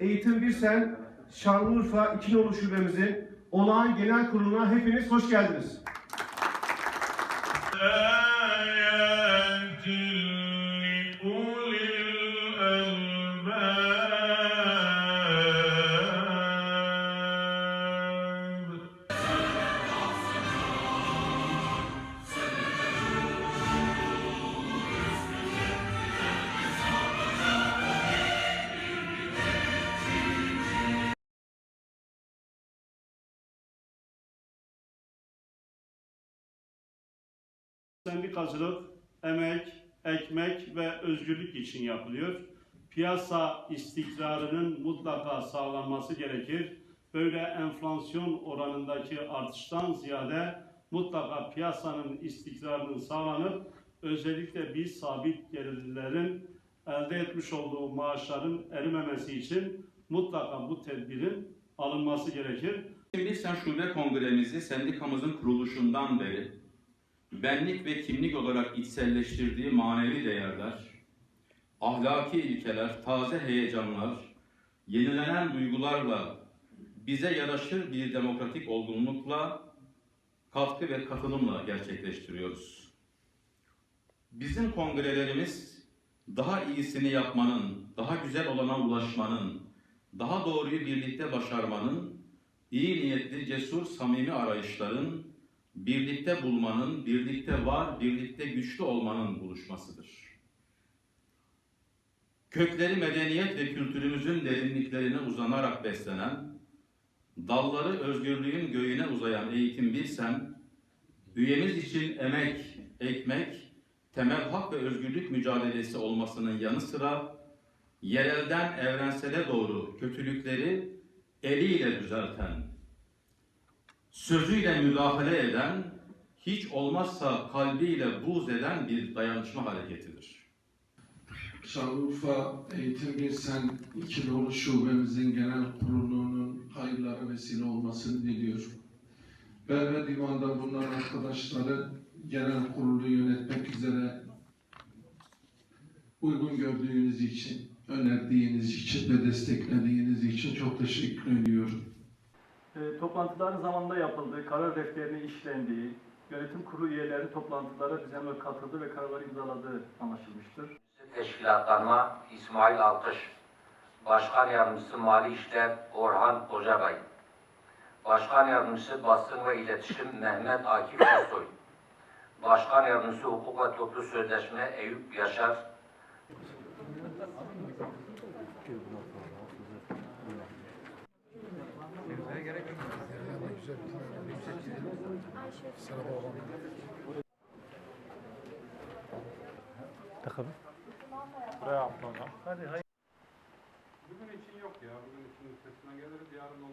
Eğitim Birsen Şanlıurfa 2 nolu şubemizin olağan genel kuruluna hepiniz hoş geldiniz. Sendikacılık, emek, ekmek ve özgürlük için yapılıyor. Piyasa istikrarının mutlaka sağlanması gerekir. Böyle enflasyon oranındaki artıştan ziyade mutlaka piyasanın istikrarının sağlanıp özellikle biz sabit gelirlilerin elde etmiş olduğu maaşların erimemesi için mutlaka bu tedbirin alınması gerekir. Sen Şube Kongremizi sendikamızın kuruluşundan beri benlik ve kimlik olarak içselleştirdiği manevi değerler, ahlaki ilkeler, taze heyecanlar, yenilenen duygularla bize yaraşır bir demokratik olgunlukla, katkı ve katılımla gerçekleştiriyoruz. Bizim kongrelerimiz daha iyisini yapmanın, daha güzel olana ulaşmanın, daha doğruyu birlikte başarmanın, iyi niyetli, cesur, samimi arayışların, birlikte bulmanın, birlikte var, birlikte güçlü olmanın buluşmasıdır. Kökleri medeniyet ve kültürümüzün derinliklerine uzanarak beslenen, dalları özgürlüğün göğüne uzayan eğitim bilsem, üyemiz için emek, ekmek, temel hak ve özgürlük mücadelesi olmasının yanı sıra, yerelden evrensele doğru kötülükleri eliyle düzelten, sözüyle müdahale eden, hiç olmazsa kalbiyle buğz eden bir dayanışma hareketidir. Şanlıurfa Eğitim Birsen 2 nolu şubemizin genel kurulunun hayırlara vesile olmasını diliyorum. Ben ve divanda bulunan arkadaşları genel kurulu yönetmek üzere uygun gördüğünüz için, önerdiğiniz için ve desteklediğiniz için çok teşekkür ediyorum. E, toplantıların zamanında yapıldığı, karar defterinin işlendiği, yönetim kurulu üyeleri toplantılara düzenli katıldığı ve kararları imzaladığı anlaşılmıştır. Teşkilatlanma İsmail Alkış, Başkan Yardımcısı Mali İşler Orhan Kocabay, Başkan Yardımcısı Basın ve İletişim Mehmet Akif Özsoy, Başkan Yardımcısı Hukuk ve Toplu Sözleşme Eyüp Yaşar, Hadi hayır. Bugün için yok ya. Bugün için üstesinden geliriz. Yarın olan